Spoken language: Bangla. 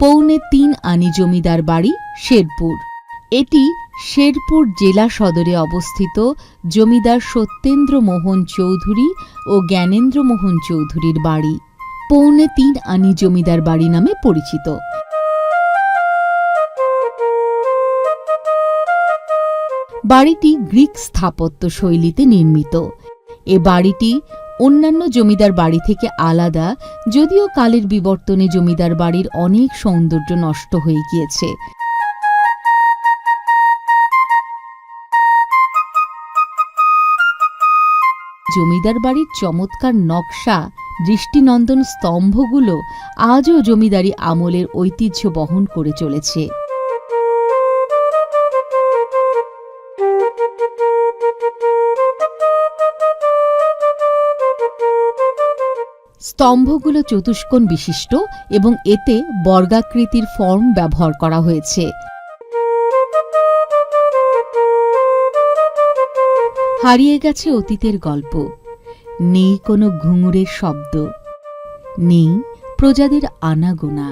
পৌনে তিন আনি জমিদার বাড়ি শেরপুর। এটি শেরপুর জেলা সদরে অবস্থিত জমিদার সত্যেন্দ্র মোহন চৌধুরী ও জ্ঞানেন্দ্র মোহন চৌধুরীর বাড়ি। পৌনে তিন আনি জমিদার বাড়ি নামে পরিচিত। বাড়িটি গ্রিক স্থাপত্য শৈলীতে নির্মিত। এ বাড়িটি অন্যান্য জমিদার বাড়ি থেকে আলাদা, যদিও কালের বিবর্তনে জমিদার বাড়ির অনেক সৌন্দর্য নষ্ট হয়ে গিয়েছে। জমিদার বাড়ির চমৎকার নকশা, দৃষ্টিনন্দন স্তম্ভগুলো আজও জমিদারি আমলের ঐতিহ্য বহন করে চলেছে। স্তম্ভগুলো চতুষ্কোণ বিশিষ্ট এবং এতে বর্গাকৃতির ফর্ম ব্যবহার করা হয়েছে। হারিয়ে গেছে অতীতের গল্প। নেই কোনো ঘুঙুরের শব্দ। নেই প্রজাদের আনাগোনা।